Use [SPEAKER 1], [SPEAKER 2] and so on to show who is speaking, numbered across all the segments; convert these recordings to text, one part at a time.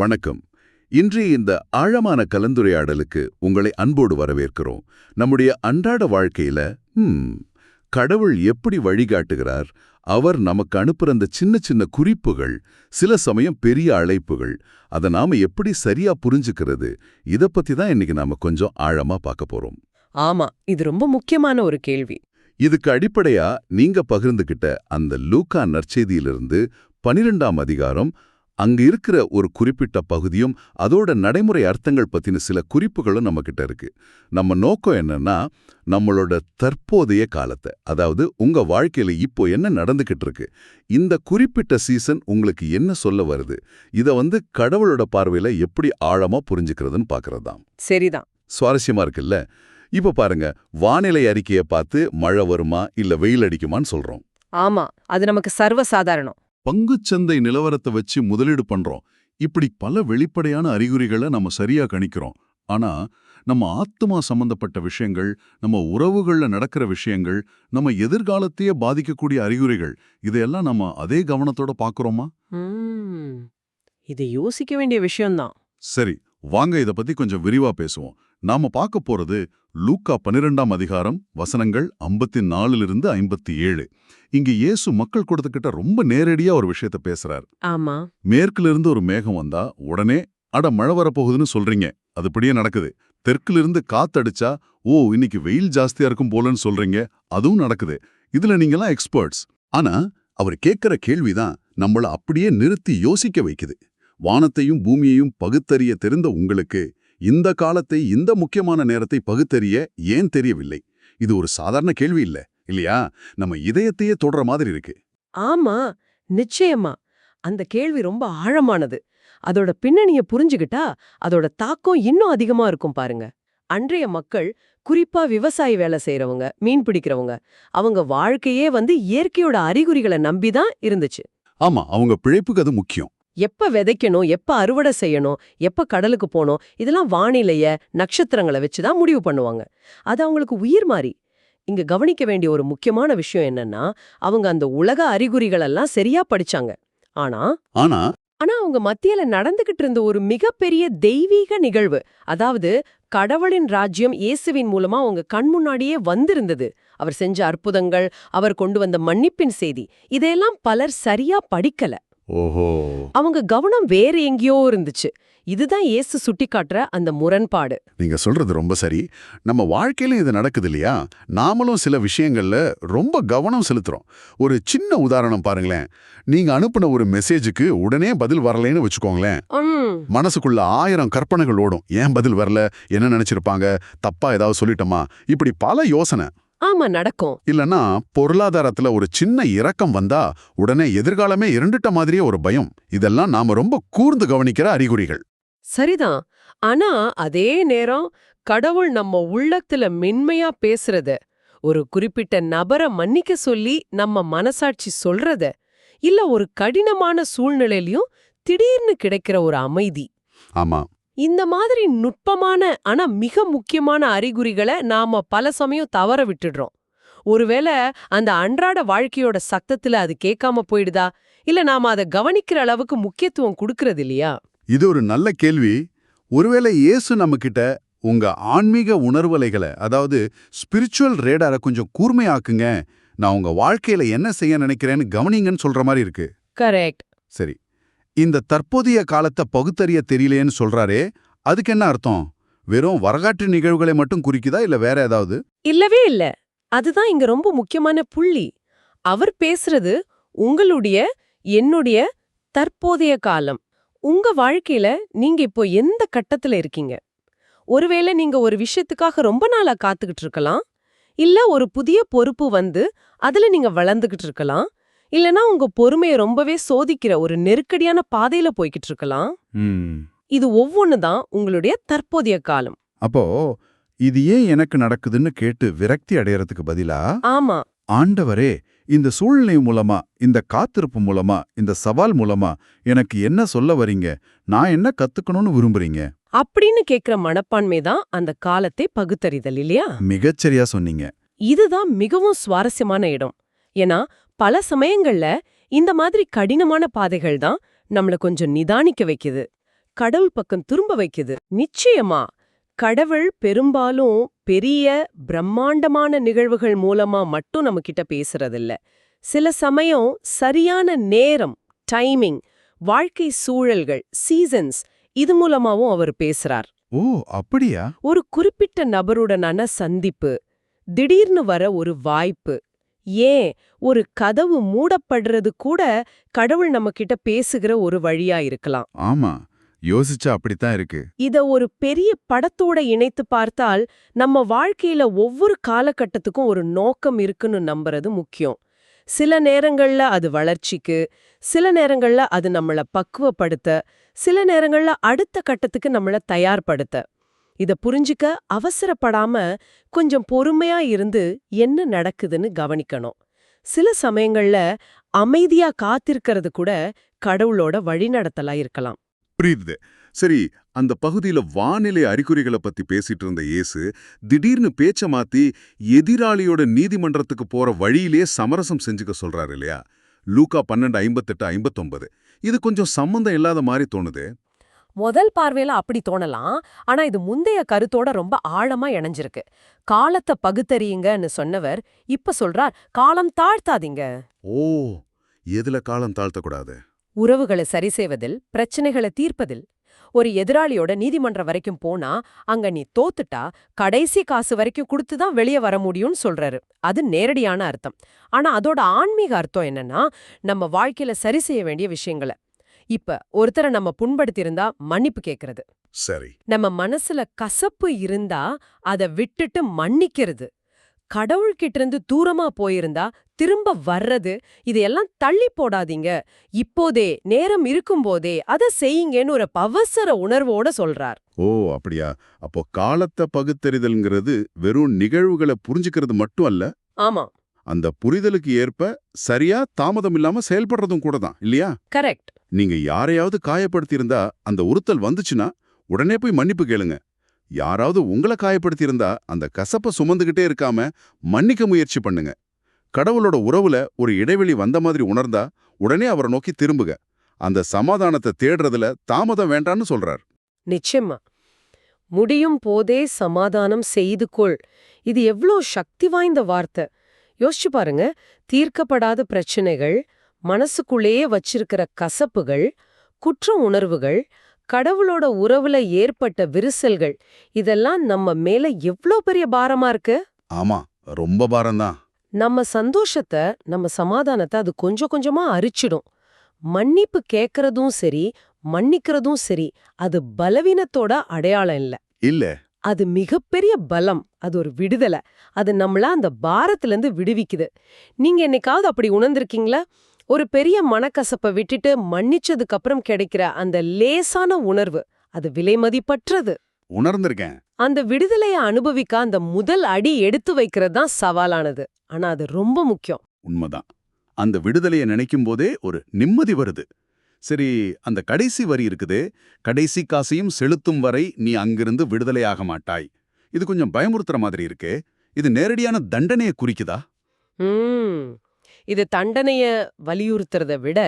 [SPEAKER 1] வணக்கம். இன்றைய இந்த ஆழமான கலந்துரையாடலுக்கு உங்களை அன்போடு வரவேற்கிறோம். நம்முடைய அன்றாட வாழ்க்கையில கடவுள் எப்படி வழிகாட்டுகிறார்? அவர் நமக்கு அனுப்புற அந்த சின்ன சின்ன குறிப்புகள் சில சமயம் பெரிய அழைப்புகள் அதை நாம எப்படி சரியா புரிஞ்சுக்கிறது? இத பத்தி தான் இன்னைக்கு நாம கொஞ்சம் ஆழமா பார்க்க போறோம்.
[SPEAKER 2] ஆமா இது ரொம்ப முக்கியமான ஒரு கேள்வி.
[SPEAKER 1] இதுக்கு அடிப்படையா நீங்க பகிர்ந்துகிட்ட அந்த லூக்கா நற்செய்தியிலிருந்து பனிரெண்டாம் அதிகாரம் அங்க இருக்கிற ஒரு குறிப்பிட்ட பகுதியும் அதோட நடைமுறை அர்த்தங்கள் பத்தின சில குறிப்புகளும் நம்ம கிட்ட இருக்கு. நம்ம நோக்கம் என்னன்னா நம்மளோட தற்போதைய காலத்தை அதாவது உங்க வாழ்க்கையில இப்போ என்ன நடந்துகிட்டு இருக்கு இந்த குறிப்பிட்ட சீசன் உங்களுக்கு என்ன சொல்ல வருது இத வந்து கடவுளோட பார்வையில எப்படி ஆழமா புரிஞ்சுக்கிறதுன்னு பார்க்கறது தான்
[SPEAKER 2] சரிதான்.
[SPEAKER 1] சுவாரஸ்யமா இருக்குல்ல? இப்ப பாருங்க வானிலை அறிக்கையை பார்த்து மழை வருமா இல்ல வெயில் அடிக்குமான்னு சொல்றோம்.
[SPEAKER 2] ஆமா அது நமக்கு சர்வ சாதாரணம்
[SPEAKER 1] பங்குச்சந்தை நிலவரத்தை வச்சு முதலீடு பண்றோம். இப்படி பல வெளிப்படையான அறிகுறிகளை நம்ம சரியா கணிக்கிறோம். ஆனா நம்ம ஆத்மா சம்பந்தப்பட்ட விஷயங்கள் நம்ம உறவுகள்ல நடக்கிற விஷயங்கள் நம்ம எதிர்காலத்தையே பாதிக்கக்கூடிய அறிகுறிகள் இதையெல்லாம் நம்ம அதே கவனத்தோட பார்க்கறோமா
[SPEAKER 2] ம், இது யோசிக்க வேண்டிய விஷயம்தான்.
[SPEAKER 1] சரி வாங்க இத பத்தி கொஞ்சம் விரிவா பேசுவோம். நாம பார்க்க போறது லூக்கா பன்னிரெண்டாம் அதிகாரம் வசனங்கள் ஐம்பத்தி நாலுலிருந்து ஐம்பத்தி ஏழு இங்க இயேசு மக்கள் கூட்டத்துக்கிட்ட ரொம்ப நேரடியா ஒரு விஷயத்த பேசுறார்.
[SPEAKER 2] ஆமா.
[SPEAKER 1] மேற்குல இருந்து ஒரு மேகம் வந்தா உடனே அட மழை வரப்போகுதுன்னு சொல்றீங்க. அதுபடியே நடக்குது. தெற்குல இருந்து காத்தடிச்சா ஓ இன்னைக்கு வெயில் ஜாஸ்தியா இருக்கும் போலன்னு சொல்றீங்க. அதுவும் நடக்குது. இதுல நீங்கெல்லாம் எக்ஸ்பர்ட்ஸ். ஆனா அவர் கேட்கிற கேள்விதான் நம்மள அப்படியே நிறுத்தி யோசிக்க வைக்குது. வானத்தையும் பூமியையும் பகுத்தறிய தெரிந்த உங்களுக்கு இந்த காலத்தை இந்த முக்கியமான நேரத்தை பகுத்தறிய ஏன் தெரியவில்லை? இது ஒரு சாதாரண கேள்வி இல்ல இல்லையா? நம்ம இதயத்தையே தொடர மாதிரி இருக்கு.
[SPEAKER 2] ஆமா நிச்சயமா. அந்த கேள்வி ரொம்ப ஆழமானது. அதோட பின்னணிய புரிஞ்சுகிட்டா அதோட தாக்கம் இன்னும் அதிகமா இருக்கும் பாருங்க. அன்றைய மக்கள் குறிப்பா விவசாய வேலை செய்யறவங்க மீன் பிடிக்கிறவங்க அவங்க வாழ்க்கையே வந்து இயற்கையோட அறிகுறிகளை நம்பிதான் இருந்துச்சு.
[SPEAKER 1] ஆமா அவங்க பிழைப்புக்கு அது முக்கியம்.
[SPEAKER 2] எப்ப விதைக்கணும் எப்ப அறுவடை செய்யணும் எப்ப கடலுக்கு போகணும் இதெல்லாம் வானிலைய நட்சத்திரங்களை வச்சு தான் முடிவு பண்ணுவாங்க. அது அவங்களுக்கு உயிர் மாறி. இங்க கவனிக்க வேண்டிய ஒரு முக்கியமான விஷயம் என்னன்னா அவங்க அந்த உலக அறிகுறிகள் எல்லாம் சரியா படிச்சாங்க. ஆனா
[SPEAKER 1] ஆனா
[SPEAKER 2] ஆனா அவங்க மத்தியில நடந்துகிட்டு இருந்த ஒரு மிகப்பெரிய தெய்வீக நிகழ்வு அதாவது கடவுளின் ராஜ்யம் இயேசுவின் மூலமா அவங்க கண் முன்னாடியே வந்திருந்தது. அவர் செஞ்ச அற்புதங்கள் அவர் கொண்டு வந்த மன்னிப்பின் செய்தி இதையெல்லாம் பலர் சரியா படிக்கல.
[SPEAKER 1] ஓஹோ.
[SPEAKER 2] அவங்க கவனம் வேற எங்கேயோ இருந்துச்சு. இதுதான் இயேசு சுட்டிக்காட்டுற அந்த முரண்பாடு.
[SPEAKER 1] நீங்க சொல்றது ரொம்ப சரி. நம்ம வாழ்க்கையில இது நடக்குது இல்லையா? நாமளும் சில விஷயங்கள்ல ரொம்ப கவனம் செலுத்துறோம். ஒரு சின்ன உதாரணம் பாருங்களேன். நீங்க அனுப்புன ஒரு மெசேஜுக்கு உடனே பதில் வரலைன்னு வச்சுக்கோங்களேன். மனசுக்குள்ள ஆயிரம் கற்பனைகள் ஓடும். ஏன் பதில் வரல? என்ன நினைச்சிருப்பாங்க? தப்பா ஏதாவது சொல்லிட்டோமா? இப்படி பல யோசனை.
[SPEAKER 2] ஆமா நடக்கும்.
[SPEAKER 1] இல்லனா பொருளாதாரத்துல ஒரு சின்ன இறக்கம் வந்தா உடனே எதிர்காலமே இருண்டுட்ட மாதிரியே ஒரு பயம். இதெல்லாம் நாம ரொம்ப கூர்ந்து கவனிக்கிற அறிகுறிகள்.
[SPEAKER 2] சரிதான். ஆனா அதே நேரம் கடவுள் நம்ம உள்ளத்துல மென்மையா பேசுறத ஒரு குறிப்பிட்ட நபரை மன்னிக்க சொல்லி நம்ம மனசாட்சி சொல்றத இல்ல ஒரு கடினமான சூழ்நிலையிலயும் திடீர்னு கிடைக்கிற ஒரு அமைதி.
[SPEAKER 1] ஆமா.
[SPEAKER 2] இந்த மாதிரி நுட்பமான ஆனா மிக முக்கியமான அறிகுறிகளை நாம பல சமயம் தவற விட்டுடுறோம். ஒருவேளை அந்த அன்றாட வாழ்க்கையோட சத்தத்துல அது கேட்காம போயிடுதா? இல்ல நாம அதை கவனிக்கிற அளவுக்கு முக்கியத்துவம் கொடுக்கறது இல்லையா?
[SPEAKER 1] இது ஒரு நல்ல கேள்வி. ஒருவேளை இயேசு நம்மகிட்ட உங்க ஆன்மீக உணர்வலைகளை அதாவது ஸ்பிரிச்சுவல் ரேடாரை கொஞ்சம் கூர்மையாக்குங்க. நான் உங்க வாழ்க்கையில என்ன செய்ய நினைக்கிறேன்னு கவனிங்கன்னு சொல்ற மாதிரி இருக்கு.
[SPEAKER 2] கரெக்ட்
[SPEAKER 1] சரி. இந்த தற்போதைய காலத்தை பகுத்தறிய தெரியலேன்னு சொல்றாரே அதுக்கு என்ன அர்த்தம்? வெறும் வரலாற்று நிகழ்வுகளை மட்டும் குறிக்குதா இல்ல வேற ஏதாவது?
[SPEAKER 2] இல்லவே இல்ல. அதுதான் இங்க ரொம்ப முக்கியமான புள்ளி. அவர் பேசுறது உங்களுடைய என்னுடைய தற்போதைய காலம். உங்க வாழ்க்கையில நீங்க இப்போ எந்த கட்டத்துல இருக்கீங்க? ஒருவேளை நீங்க ஒரு விஷயத்துக்காக ரொம்ப நாளா காத்துக்கிட்டு இருக்கலாம் இல்ல ஒரு புதிய பொறுப்பு வந்து அதுல நீங்க வளர்ந்துகிட்டு இருக்கலாம் இல்லனா உங்க பொறுமையை ரொம்பவே சோதிக்கிற ஒரு நெருக்கடியான பாதையில போய்கிட்டு இருக்கலாம். இது ஒவ்வொன்னு தான் உங்களுடைய தற்போதைய காலம்.
[SPEAKER 1] அப்போ இது ஏன் எனக்கு நடக்குதுன்னு கேட்டு விரக்தி அடையறதுக்கு பதிலா?
[SPEAKER 2] ஆமா.
[SPEAKER 1] ஆண்டவரே இந்த சூழ்நிலை மூலமா இந்த காத்திருப்பு மூலமா இந்த சவால் மூலமா எனக்கு என்ன சொல்ல வரீங்க? நான் என்ன கத்துக்கணும்னு விரும்புறீங்க?
[SPEAKER 2] அப்படின்னு கேக்குற மனப்பான்மை தான் அந்த காலத்தை பகுத்தறிதல் இல்லையா?
[SPEAKER 1] மிகச்சரியா சொன்னீங்க.
[SPEAKER 2] இதுதான் மிகவும் சுவாரஸ்யமான இடம். ஏன்னா பல சமயங்கள்ல இந்த மாதிரி கடினமான பாதைகள் தான் நம்மள கொஞ்சம் நிதானிக்க வைக்குது. கடவுள் பக்கம் திரும்ப வைக்குது. நிச்சயமா கடவுள் பெரும்பாலும் பெரிய பிரம்மாண்டமான நிகழ்வுகள் மூலமா மட்டும் நம்ம கிட்ட பேசுறதில்ல. சில சமயம் சரியான நேரம் டைமிங் வாழ்க்கை சூழல்கள் சீசன்ஸ் இது மூலமாவும் அவர் பேசுறார்.
[SPEAKER 3] ஓ அப்படியா?
[SPEAKER 2] ஒரு குறிப்பிட்ட நபருடனான சந்திப்பு திடீர்னு வர ஒரு வாய்ப்பு ஏன் ஒரு கதவு மூடப்படுறது கூட கடவுள் நம்ம கிட்ட பேசுகிற ஒரு வழியா இருக்கலாம்.
[SPEAKER 3] ஆமா யோசிச்சா அப்படித்தான் இருக்கு.
[SPEAKER 2] இத ஒரு பெரிய படத்தோட இணைத்து பார்த்தால் நம்ம வாழ்க்கையில ஒவ்வொரு காலகட்டத்துக்கும் ஒரு நோக்கம் இருக்குன்னு நம்புறது முக்கியம். சில நேரங்கள்ல அது வளர்ச்சிக்கு சில நேரங்கள்ல அது நம்மள பக்குவப்படுத்த சில நேரங்கள்ல அடுத்த கட்டத்துக்கு நம்மள தயார்படுத்த. இத புரிஞ்சுக்க அவசரப்படாம கொஞ்சம் பொறுமையா இருந்து என்ன நடக்குதுன்னு கவனிக்கணும். சில சமயங்கள்ல அமைதியா காத்திருக்கிறது கூட கடவுளோட வழிநடத்தலா இருக்கலாம்.
[SPEAKER 1] புரியுது. சரி அந்த பகுதியில வானிலை அறிகுறிகளை பத்தி பேசிட்டு இருந்த இயேசு திடீர்னு பேச்ச மாத்தி எதிராளியோட நீதிமன்றத்துக்கு போற வழியிலே சமரசம் செஞ்சுக்க சொல்றாரு இல்லையா? லூக்கா பன்னெண்டு ஐம்பத்தெட்டு ஐம்பத்தொன்பது. இது கொஞ்சம் சம்மந்தம் இல்லாத மாதிரி தோணுது.
[SPEAKER 2] முதல் பார்வையில அப்படி தோணலாம். ஆனா இது முந்தைய கருத்தோட ரொம்ப ஆழமா இணைஞ்சிருக்கு. காலத்தை பகுத்தறியுங்கன்னு சொன்னவர் இப்ப சொல்றார் காலம் தாழ்த்தாதீங்க.
[SPEAKER 1] ஓ எதுல காலம் தாழ்த்தக்கூடாது?
[SPEAKER 2] உறவுகளை சரி செய்வதில் பிரச்சனைகளை தீர்ப்பதில். ஒரு எதிராளியோட நீதிமன்றம் வரைக்கும் போனா அங்க நீ தோத்துட்டா கடைசி காசு வரைக்கும் கொடுத்து தான் வெளியே வர முடியும்னு சொல்றாரு. அது நேரடியான அர்த்தம். ஆனா அதோட ஆன்மீக அர்த்தம் என்னன்னா நம்ம வாழ்க்கையில சரி செய்ய வேண்டிய விஷயங்களை. இப்ப ஒருத்தரை நம்ம புண்படுத்தியிருந்தா மன்னிப்பு கேக்குறது.
[SPEAKER 1] சரி.
[SPEAKER 2] நம்ம மனசுல கசப்பு இருந்தா அத விட்டுட்டு மன்னிக்கிறது. கடவுள்கிட்ட இருந்து தூரமா போயிருந்தா திரும்ப வர்றது இதையெல்லாம் தள்ளி போடாதீங்க. இப்போதே நேரம் இருக்கும்போதே அத செய்யுங்கன்னு ஒரு அவசர உணர்வோட சொல்றார்.
[SPEAKER 1] ஓ அப்படியா? அப்போ காலத்தை பகுத்தறிதல்ங்கிறது வெறும் நிகழ்வுகளை புரிஞ்சுக்கிறது மட்டும் அல்ல?
[SPEAKER 2] ஆமா.
[SPEAKER 1] அந்த புரிதலுக்கு ஏற்ப சரியா தாமதம் இல்லாம செயல்படுறதும் கூட தான் இல்லையா?
[SPEAKER 2] கரெக்ட்.
[SPEAKER 1] நீங்க யாரையாவது காயப்படுத்தியிருந்தா அந்த உறுத்தல் வந்துச்சுன்னா உடனே போய் மன்னிப்பு கேளுங்க. யாராவது உங்களை காயப்படுத்தியிருந்தா அந்த கசப்பை சுமந்துகிட்டே இருக்காம மன்னிக்க முயற்சி பண்ணுங்க. கடவுளோட உறவுல ஒரு இடைவெளி வந்த மாதிரி உணர்ந்தா உடனே அவரை நோக்கி திரும்புக. அந்த சமாதானத்தை தேடுறதுல தாமதம் வேண்டான்னு சொல்றார்.
[SPEAKER 2] நிச்சயமா. முடியும் போதே சமாதானம் செய்து கொள். இது எவ்ளோ சக்தி வாய்ந்த வார்த்தை. யோசிச்சு பாருங்க. தீர்க்கப்படாத பிரச்சனைகள் மனசுக்குள்ளேயே வச்சிருக்கிற கசப்புகள் குற்ற உணர்வுகள் கடவுளோட உறவுல ஏற்பட்ட விரிசல்கள் இதெல்லாம் நம்ம மேல எவ்ளோ பெரிய பாரமா இருக்கு?
[SPEAKER 1] ஆமா ரொம்ப பாரம்தான்.
[SPEAKER 2] நம்ம சந்தோஷத்தை நம்ம சமாதானத்தை அது கொஞ்சம் கொஞ்சமா அரிச்சிடும். மன்னிப்பு கேக்கறதும் சரி மன்னிக்கிறதும் சரி அது பலவீனத்தோட அடையாளம் இல்ல.
[SPEAKER 1] இல்ல.
[SPEAKER 2] அது மிகப்பெரிய பலம் அது ஒரு விடுதலை. அது நம்மள அந்த பாரத்திலிருந்து விடுவிக்குது. நீங்க என்னைக்காவது அப்படி உணர்ந்திருக்கீங்களா? ஒரு பெரிய மனக்கசப்பை விட்டுட்டு மன்னிச்சதுக்கு அப்புறம் கிடைக்கிற அந்த லேசான உணர்வு அது விலைமதிப்பற்றது
[SPEAKER 1] உணர்ந்திருக்கேன்.
[SPEAKER 2] அந்த விடுதலைய அனுபவிக்க அந்த முதல் அடி எடுத்து வைக்கிறது தான் சவாலானது. ஆனா அது ரொம்ப முக்கியம்.
[SPEAKER 1] உண்மைதான். அந்த விடுதலையை நினைக்கும் போதே ஒரு நிம்மதி வருது. சரி அந்த கடைசி வரி இருக்குதே. கடைசி காசையும் செலுத்தும் வரை நீ அங்கிருந்து விடுதலையாக மாட்டாய். இது கொஞ்சம் பயமுறுத்துற மாதிரி இருக்கே. இது நேரடியான தண்டனையை குறிக்குதா?
[SPEAKER 2] இது தண்டனைய வலியுறுத்துறத விட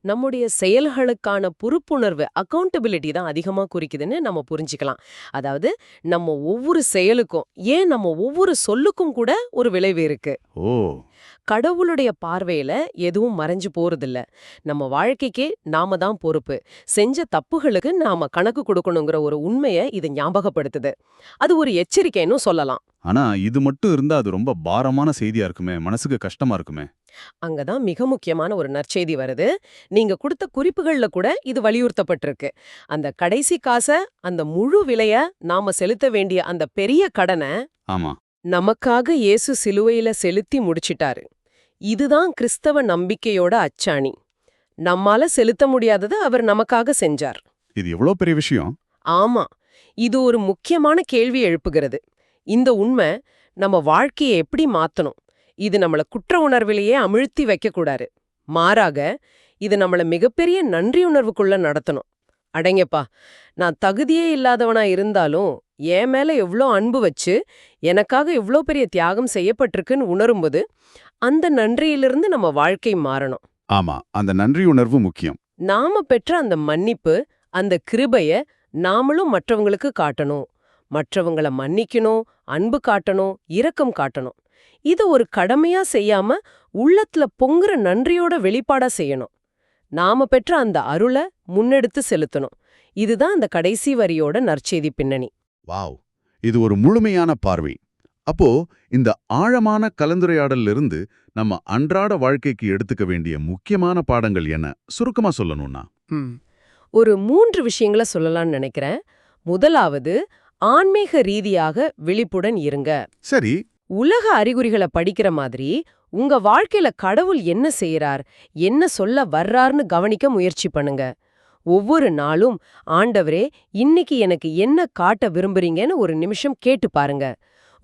[SPEAKER 2] நம்முடைய செயல்களுக்கான பொறுப்புணர்வு அக்கௌண்டபிலிட்டி தான் அதிகமா குறிக்குதுன்னு நம்ம புரிஞ்சுக்கலாம். அதாவது நம்ம ஒவ்வொரு செயலுக்கும் ஏன் நம்ம ஒவ்வொரு சொல்லுக்கும் கூட ஒரு விளைவு இருக்கு.
[SPEAKER 1] ஓ.
[SPEAKER 2] கடவுளுடைய பார்வையில எதுவும் மறைஞ்சு போறதில்ல. நம்ம வாழ்க்கைக்கே நாம தான் பொறுப்பு. செஞ்ச தப்புகளுக்கு நாம கணக்கு கொடுக்கணுங்கிற ஒரு உண்மைய இது ஞாபகப்படுத்துது. அது ஒரு எச்சரிக்கைன்னு சொல்லலாம்.
[SPEAKER 3] ஆனா இது மட்டும் இருந்தா அது ரொம்ப பாரமான செய்தியா இருக்குமே? மனசுக்கு கஷ்டமா இருக்குமே?
[SPEAKER 2] அங்கதான் மிக முக்கியமான ஒரு நற்செய்தி வருது. நீங்க கொடுத்த குறிப்புகள்ல கூட இது வலியுறுத்தப்பட்டிருக்கு. அந்த கடைசி காசை அந்த முழு விலைய நாம செலுத்த வேண்டிய அந்த பெரிய கடனை
[SPEAKER 3] ஆமா.
[SPEAKER 2] நமக்காக இயேசு சிலுவையில செலுத்தி முடிச்சிட்டாரு. இதுதான் கிறிஸ்தவ நம்பிக்கையோட அச்சாணி. நம்மால செலுத்த முடியாததை அவர் நமக்காக செஞ்சார்.
[SPEAKER 3] இது எவ்வளோ பெரிய விஷயம்?
[SPEAKER 2] ஆமா இது ஒரு முக்கியமான கேள்வி எழுப்புகிறது. இந்த உண்மை நம்ம வாழ்க்கையை எப்படி மாத்தணும்? இது நம்மள குற்ற உணர்விலேயே அமிழ்த்தி வைக்கக்கூடாது. மாறாக இது நம்மள மிகப்பெரிய நன்றி உணர்வுக்குள்ள நடத்தணும். அடங்கப்பா நான் தகுதியே இல்லாதவனா இருந்தாலும் என் மேல எவ்ளோ அன்பு வச்சு எனக்காக இவ்ளோ பெரிய தியாகம் செய்யப்பட்டிருக்குன்னு உணரும்போது அந்த நன்றியிலிருந்து நம்ம வாழ்க்கை மாறணும்.
[SPEAKER 3] ஆமா அந்த நன்றி உணர்வு முக்கியம்.
[SPEAKER 2] நாம பெற்ற அந்த மன்னிப்பு அந்த கிருபைய நாமளும் மற்றவங்களுக்கு காட்டணும். மற்றவங்கள மன்னிக்கணும் அன்பு காட்டணும் இரக்கம் காட்டணும். இத ஒரு கடமையா செய்யாம உள்ளத்துல பொங்குற நன்றியோட வெளிப்பாடா செய்யணும். நாம பெற்ற அந்த அருள முன்னெடுத்து செலுத்தணும். இதுதான் அந்த கடைசி வரியோட நற்செய்தி பின்னணி.
[SPEAKER 1] வாவ்! இது ஒரு முழுமையான பார்வை. அப்போ இந்த ஆழமான கலந்துரையாடல்ல இருந்து நம்ம அன்றாட வாழ்க்கைக்கு எடுத்துக்க வேண்டிய முக்கியமான பாடங்கள் என்ன? சுருக்கமா சொல்லணும்னா?
[SPEAKER 2] ஒரு மூன்று விஷயங்கள சொல்லலாம்னு நினைக்கிறேன். முதலாவது ஆன்மீக ரீதியாக விழிப்புடன் இருங்க.
[SPEAKER 1] சரி
[SPEAKER 2] உலக அறிகுறிகளை படிக்கிற மாதிரி உங்க வாழ்க்கையில கடவுள் என்ன செய்யறார் என்ன சொல்ல வர்றார்னு கவனிக்க முயற்சி பண்ணுங்க. ஒவ்வொரு நாளும் ஆண்டவரே இன்னைக்கு எனக்கு என்ன காட்ட விரும்புறீங்கன்னு ஒரு நிமிஷம் கேட்டு பாருங்க.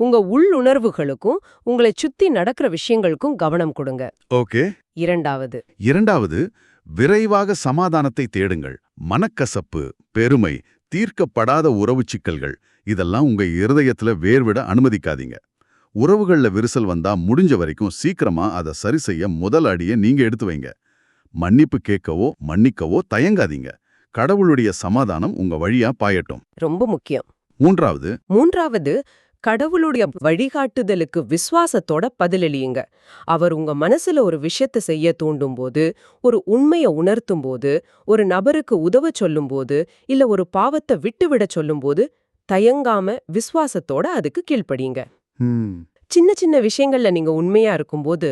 [SPEAKER 2] உங்க உள்ளுணர்வுகளுக்கும் உங்களை சுத்தி நடக்கிற விஷயங்களுக்கும் கவனம் கொடுங்க.
[SPEAKER 1] ஓகே.
[SPEAKER 2] இரண்டாவது.
[SPEAKER 1] இரண்டாவது விரைவாக சமாதானத்தை தேடுங்கள். மனக்கசப்பு பெருமை தீர்க்கப்படாத உறவுச் சிக்கல்கள் இதெல்லாம் உங்க இருதயத்துல வேர்விட அனுமதிக்காதீங்க. உறவுகள்ல விரிசல் வந்தா முடிஞ்ச வரைக்கும் சீக்கிரமா அதை சரி செய்ய முதல் அடியை நீங்க எடுத்து வைங்க. மன்னிப்பு கேட்கவோ மன்னிக்கவோ தயங்காதீங்க. கடவுளுடைய சமாதானம் உங்க வழியா பாயட்டும்.
[SPEAKER 2] ரொம்ப முக்கியம்.
[SPEAKER 1] மூன்றாவது
[SPEAKER 2] மூன்றாவது கடவுளுடைய வழிகாட்டுதலுக்கு விசுவாசத்தோட பதிலளியுங்க. அவர் உங்க மனசுல ஒரு விஷயத்த செய்ய தூண்டும் போது ஒரு உண்மைய உணர்த்தும் போது ஒரு நபருக்கு உதவ சொல்லும்போது இல்ல ஒரு பாவத்தை விட்டுவிட சொல்லும்போது தயங்காம விசுவாசத்தோட அதுக்கு கீழ்ப்படியுங்க. சின்ன சின்ன விஷயங்கள்ல நீங்க உண்மையா இருக்கும்போது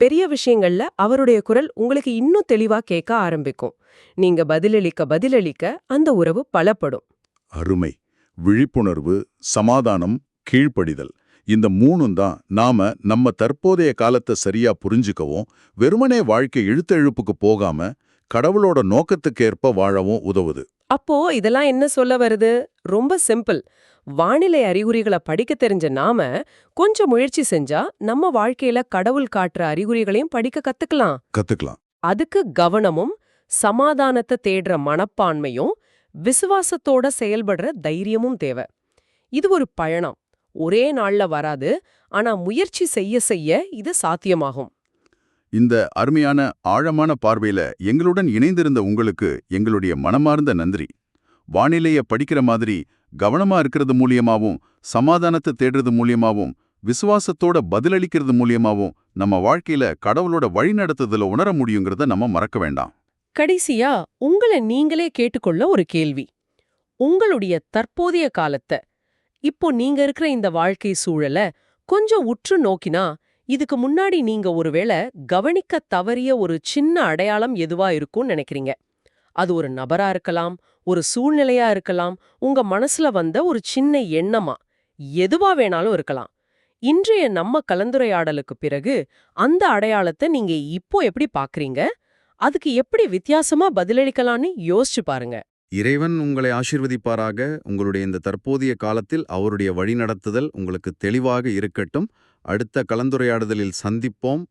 [SPEAKER 2] பெரிய விஷயங்கள்ல அவருடைய குரல் உங்களுக்கு இன்னும் தெளிவா கேட்க ஆரம்பிக்கும். நீங்க பதிலளிக்க பதிலளிக்க அந்த உறவு பலப்படும்.
[SPEAKER 1] அருமை. விழிப்புணர்வு சமாதானம் கீழ்ப்படிதல். இந்த மூணும் தான் நாம நம்ம தற்போதைய காலத்தை சரியா புரிஞ்சுக்கவும் வெறுமனே வாழ்க்கை இழுத்தெழுப்புக்கு போகாம கடவுளோட நோக்கத்துக்கேற்ப வாழவும் உதவுது.
[SPEAKER 2] அப்போ இதெல்லாம் என்ன சொல்ல வருது? ரொம்ப சிம்பிள். வானிலை அறிகுறிகளை படிக்க தெரிஞ்ச நாம கொஞ்சம் முயற்சி செஞ்சா நம்ம வாழ்க்கையில கடவுள் காட்டுற அறிகுறிகளையும் படிக்க கத்துக்கலாம்.
[SPEAKER 1] கத்துக்கலாம்.
[SPEAKER 2] அதுக்கு கவனமும் சமாதானத்தை தேடுற மனப்பான்மையும் விசுவாசத்தோட செயல்படுற தைரியமும் தேவை. இது ஒரு பயணம். ஒரே நாள்ல வராது ஆனா முயற்சி செய்ய செய்ய இது சாத்தியமாகும்.
[SPEAKER 1] இந்த அருமையான ஆழமான பார்வையில எங்களுடன் இணைந்திருந்த உங்களுக்கு எங்களுடைய மனமார்ந்த நன்றி. வானிலைய படிக்கிற மாதிரி கவனமா இருக்கிறது மூலியமாவும் சமாதானத்தை தேடுறது மூலியமாவும் விசுவாசத்தோட பதிலளிக்கிறது மூலியமாவும் நம்ம வாழ்க்கையில கடவுளோட வழிநடத்துதல உணர முடியுங்கிறத நம்ம மறக்க வேண்டாம்.
[SPEAKER 2] கடைசியா உங்களை நீங்களே கேட்டுக்கொள்ள ஒரு கேள்வி. உங்களுடைய தற்போதைய காலத்தை இப்போ நீங்க இருக்கிற இந்த வாழ்க்கை சூழல கொஞ்சம் உற்று நோக்கினா இதுக்கு முன்னாடி நீங்க ஒருவேளை கவனிக்க தவறிய ஒரு சின்ன அடையாளம் எதுவா இருக்கும்னு நினைக்கிறீங்க? அது ஒரு நபரா இருக்கலாம் ஒரு சூழ்நிலையா இருக்கலாம் உங்க மனசுல வந்த ஒரு சின்ன எண்ணமா எதுவா வேணாலும் இருக்கலாம். இன்றைய நம்ம கலந்துரையாடலுக்கு பிறகு அந்த அடையாளத்தை நீங்க இப்போ எப்படி பாக்குறீங்க? அதுக்கு எப்படி வித்தியாசமா பதிலளிக்கலாம்னு யோசிச்சு பாருங்க.
[SPEAKER 3] இறைவன் உங்களை ஆசீர்வதிப்பாராக. உங்களுடைய இந்த தற்போதைய காலத்தில் அவருடைய வழிநடத்துதல் உங்களுக்கு தெளிவாக இருக்கட்டும். அடுத்த கலந்துரையாடுதலில் சந்திப்போம்.